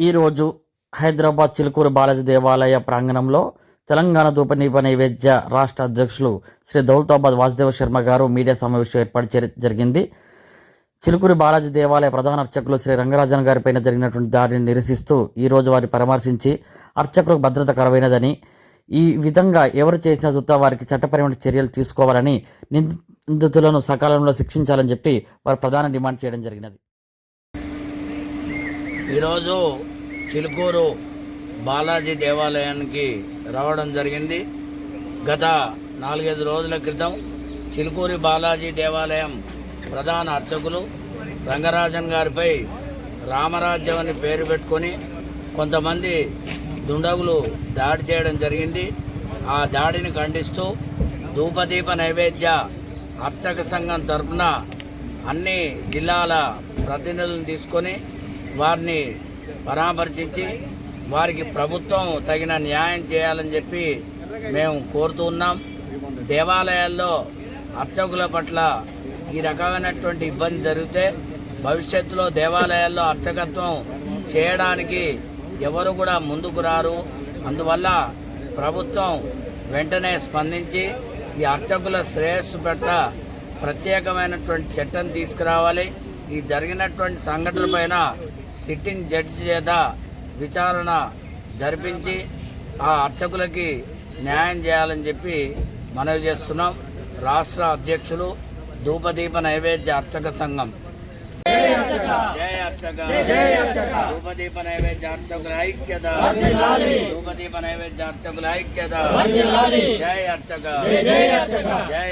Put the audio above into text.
ఈరోజు హైదరాబాద్ చిలుకూరు బాలాజీ దేవాలయ ప్రాంగణంలో తెలంగాణ ధూపదీప నైవేద్య రాష్ట్ర అధ్యక్షులు శ్రీ దౌలతాబాద్ వాసుదేవ శర్మ గారు మీడియా సమావేశం ఏర్పాటు చే- జరిగింది. చిలుకూరి బాలాజీ దేవాలయ ప్రధాన అర్చకులు శ్రీ రంగరాజన్ గారిపైన జరిగినటువంటి దాడిని నిరసిస్తూ ఈ రోజు వారిని పరామర్శించి అర్చకులకు భద్రత కరవైనదని ఈ విధంగా ఎవరు చేసిన చూత వారికి చట్టపరమైన చర్యలు తీసుకోవాలని నింది- నిందితులను సకాలంలో శిక్షించాలని చెప్పి వారు ప్రధాన డిమాండ్ చేయడం జరిగినది. ఈరోజు చిలుకూరు బాలాజీ దేవాలయానికి రావడం జరిగింది. గత నాలుగైదు రోజుల క్రితం చిలుకూరి బాలాజీ దేవాలయం ప్రధాన అర్చకులు రంగరాజన్ గారిపై రామరాజ్యం అని పేరు పెట్టుకొని కొంతమంది దుండగులు దాడి చేయడం జరిగింది. ఆ దాడిని ఖండిస్తూ ధూపదీప నైవేద్య అర్చక సంఘం తరఫున అన్ని జిల్లాల ప్రతినిధులను తీసుకొని వారిని పరామర్శించి వారికి ప్రభుత్వం తగిన న్యాయం చేయాలని చెప్పి మేము కోరుతూ ఉన్నాం. దేవాలయాల్లో అర్చకుల పట్ల ఈ రకమైనటువంటి ఇబ్బంది జరిగితే భవిష్యత్తులో దేవాలయాల్లో అర్చకత్వం చేయడానికి ఎవరు కూడా ముందుకు రారు. అందువల్ల ప్రభుత్వం వెంటనే స్పందించి ఈ అర్చకుల శ్రేయస్సు పట్ల ప్రత్యేకమైనటువంటి చట్టం తీసుకురావాలి. ఈ జరిగినటువంటి సంఘటన పైన సిట్టింగ్ జడ్జి చేత విచారణ జరిపించి ఆ అర్చకులకి న్యాయం చేయాలని చెప్పి మనవి చేస్తున్నాం. రాష్ట్ర అధ్యక్షులు ధూపదీప నైవేద్య అర్చక సంఘం. జయ అర్చక. ధూపదీప నైవేద్య అర్చకుల ఐక్యత. ధూపదీప నైవేద్య అర్చకుల ఐక్యత. జయ అర్చక. జయ